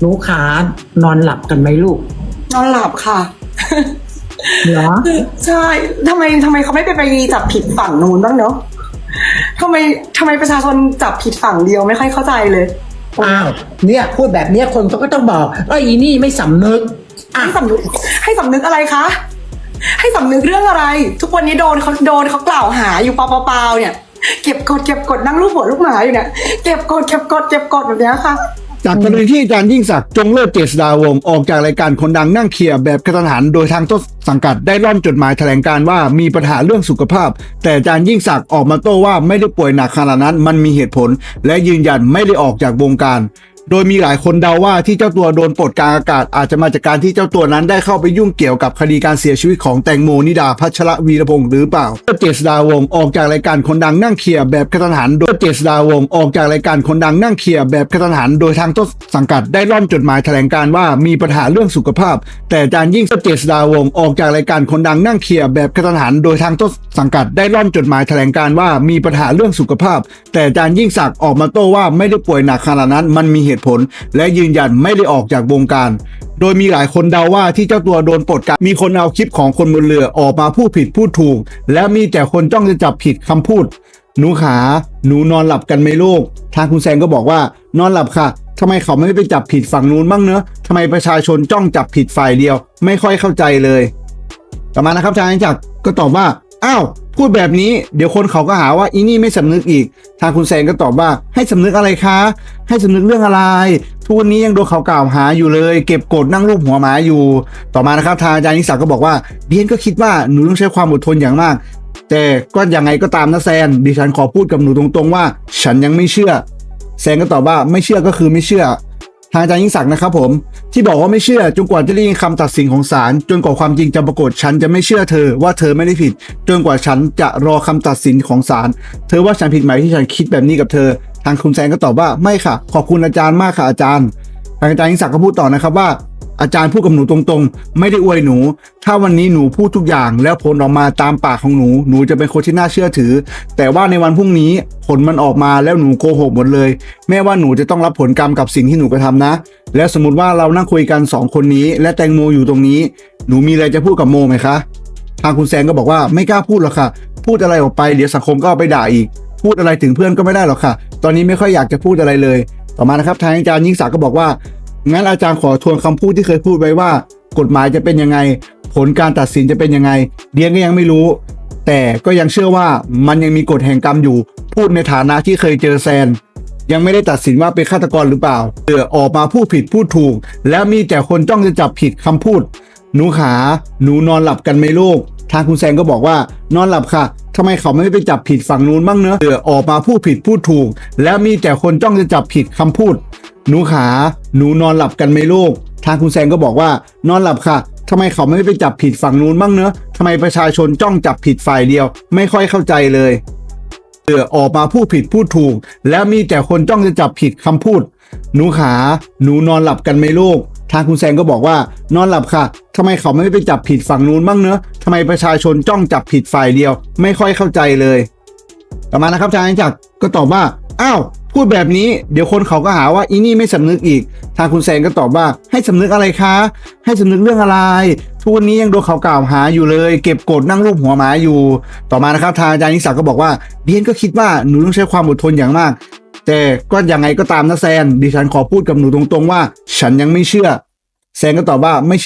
หนูขานอนหลับกันไหมลูก นอนหลับค่ะเหรอคือใช่ทำไมทำไมเขาไม่ไปไปจับผิดฝั่งนู้นบ้างเนาะทำไมทำไมประชาชนจับผิดฝั่งเดียวไม่ค่อยเข้าใจเลยอ้าวเนี่ยพูดแบบเนี้ยคนเขาก็ต้องบอกว่าอีนี่ไม่สำนึกอะให้สำนึกให้สำนึกอะไรคะ ให้สำนึกเรื่องอะไร ทุกวันนี้โดนเขาโดนเขากล่าวหาอยู่เปล่าๆเนี่ย เก็บกดเก็บกดนั่งรูปหัวลูกหมาอยู่เนี่ยเก็บกดเก็บกดเก็บกดแบบเนี้ยค่ะ จากกรณีที่อาจารย์ยิ่งศักดิ์จงเลิศเจษดาวงศ์ออกจากรายการคนดังนั่งเคลียร์แบบกระทันหัน โดยทางต้นสังกัดได้ร่อนจดหมายแถลงการว่ามีปัญหาเรื่องสุขภาพ แต่อาจารย์ยิ่งศักดิ์ออกมาโต้ว่าไม่ได้ป่วยหนักขนาดนั้น มันมีเหตุผล และยืนยันไม่ได้ออกจากวงการ โดยมีหลายคนเดาว่าที่เจ้าตัวโดนปลดกลางอากาศอาจจะมาจากการที่เจ้าตัวนั้นได้เข้าไปยุ่งเกี่ยวกับคดีการเสียชีวิตของแตงโมนิดาพัชรวีรพงศ์หรือเปล่าเจษดาวงออกจากรายการคนดังนั่งเคลียร์แบบกระทันหัน โดยเจษดาวงออกจากรายการคนดังนั่งเคลียร์แบบกระทันหัน โดยทางต้นสังกัดได้ร่อนจดหมายแถลงการว่ามีปัญหาเรื่องสุขภาพ แต่อาจารย์ยิ่งเจษดาวงออกจากรายการคนดังนั่งเคลียร์แบบกระทันหัน โดยทางต้นสังกัดได้ร่อนจดหมายแถลงการว่ามีปัญหาเรื่องสุขภาพ แต่อาจารย์ยิ่งศักดิ์ออกมาโต้ว่าไม่ได้ป่วยหนักขนาดนั้นมันมีเหตุผล และยืนยันไม่ได้ออกจากวงการ โดยมีหลายคนเดาว่าที่เจ้าตัวโดนปลดกางมีคนเอาคลิปของคนบนเรือออกมาพูดผิดพูดถูก และมีแต่คนจ้องจะจับผิดคำพูด หนูขา หนูนอนหลับกันไหมลูก ทางคุณแซงก็บอกว่านอนหลับค่ะทำไมเขาไม่ไปจับผิดฝั่งนู้นบ้างเนอะทำไมประชาชนจ้องจับผิดฝ่ายเดียว ไม่ค่อยเข้าใจเลย ต่อมานะครับทางจักก็ตอบว่า อ้าวพูดแบบนี้เดี๋ยวคนเขาก็หาว่าอีนี่ไม่สำนึกอีก ทางคุณแซงก็ตอบว่า ให้สำนึกอะไรคะ ให้สำนึกเรื่องอะไรทุกวันนี้ยังโดนเขากล่าวหาอยู่เลย เก็บกดนั่งรูปหัวหมาอยู่ ต่อมานะครับทางอาจารย์นิสักก็บอกว่าเดียนก็คิดว่าหนูต้องใช้ความอดทนอย่างมาก แต่ก็ยังไงก็ตามนะแซนดิฉันขอพูดกับหนูตรงๆว่า ฉันยังไม่เชื่อ แซนก็ตอบว่าไม่เชื่อก็คือไม่เชื่อ ทางอาจารย์ยิ่งศักดิ์นะครับผมที่บอกว่าไม่เชื่อจนกว่าจะได้ยินคำตัดสินของศาลจนกว่าความจริงจะปรากฏฉันจะไม่เชื่อเธอว่าเธอไม่ได้ผิด จนกว่าฉันจะรอคำตัดสินของศาลเธอว่าฉันผิดไหมที่ฉันคิดแบบนี้กับเธอ ทางคุณแซงก็ตอบว่าไม่ค่ะ ขอบคุณอาจารย์มากค่ะอาจารย์ ทางอาจารย์ยิ่งศักดิ์ก็พูดต่อนะครับว่าอาจารย์พูดกับหนูตรงๆ ไม่ได้อวยหนู ถ้าวันนี้หนูพูดทุกอย่างแล้วผลออกมาตามปากของหนู หนูจะเป็นคนที่น่าเชื่อถือ แต่ว่าในวันพรุ่งนี้ผลมันออกมาแล้วหนูโกหกหมดเลย แม้ว่าหนูจะต้องรับผลกรรมกับสิ่งที่หนูกระทำนะ แล้วสมมติว่าเรานั่งคุยกันสองคนนี้ และแตงโมอยู่ตรงนี้ หนูมีอะไรจะพูดกับโมไหมคะ ทางคุณแซงก็บอกว่าไม่กล้าพูดหรอกค่ะ พูดอะไรออกไปเดี๋ยวสังคมก็เอาไปด่าอีก พูดอะไรถึงเพื่อนก็ไม่ได้หรอกค่ะ ตอนนี้ไม่ค่อยอยากจะพูดอะไรเลย ต่อมานะครับทางอาจารย์ยิ่งศักดิ์ก็บอกว่า งั้นอาจารย์ขอทวนคำพูดที่เคยพูดไว้ว่า กฎหมายจะเป็นยังไง ผลการตัดสินจะเป็นยังไงเดียนก็ยังไม่รู้ แต่ก็ยังเชื่อว่ามันยังมีกฎแห่งกรรมอยู่ พูดในฐานะที่เคยเจอแซน ยังไม่ได้ตัดสินว่าเป็นฆาตกรหรือเปล่าเออออกมาพูดผิดพูดถูก แล้วมีแต่คนจ้องจะจับผิดคำพูด หนูขา หนูนอนหลับกันไหมลูก ทางคุณแซงก็บอกว่านอนหลับค่ะทำไมเขาไม่ไปจับผิดฝั่งนู้นบ้างเนอะเออออกมาพูดผิดพูดถูก แล้วมีแต่คนจ้องจะจับผิดคำพูด หนูขาหนูนอนหลับกันไหมลูก ทางคุณแซงก็บอกว่านอนหลับค่ะทำไมเขาไม่ไปจับผิดฝั่งนู้นบ้างเนอะทำไมประชาชนจ้องจับผิดฝ่ายเดียว ไม่ค่อยเข้าใจเลยเออออกมาพูดผิดพูดถูก แล้วมีแต่คนจ้องจะจับผิดคำพูด หนูขาหนูนอนหลับกันไหมลูก ทางคุณแซงก็บอกว่านอนหลับค่ะทำไมเขาไม่ไปจับผิดฝั่งนู้นบ้างเนอะทำไมประชาชนจ้องจับผิดฝ่ายเดียว ไม่ค่อยเข้าใจเลย ต่อมานะครับทางจักรก็ตอบว่า อ้าวพูดแบบนี้เดี๋ยวคนเขาก็หาว่าอีนี่ไม่สำนึกอีก ทางคุณแซงก็ตอบว่าให้สำนึกอะไรคะ ให้สำนึกเรื่องอะไร ทุกวันนี้ยังโดนเขากล่าวหาอยู่เลย เก็บกดนั่งรูปหัวหมาอยู่ ต่อมานะครับทางอาจารย์นิสักก็บอกว่าเดียนก็คิดว่าหนูต้องใช้ความอดทนอย่างมาก แต่ก็ยังไงก็ตามนะแซนดิฉันขอพูดกับหนูตรงๆว่า ฉันยังไม่เชื่อ แซนก็ตอบว่าไม่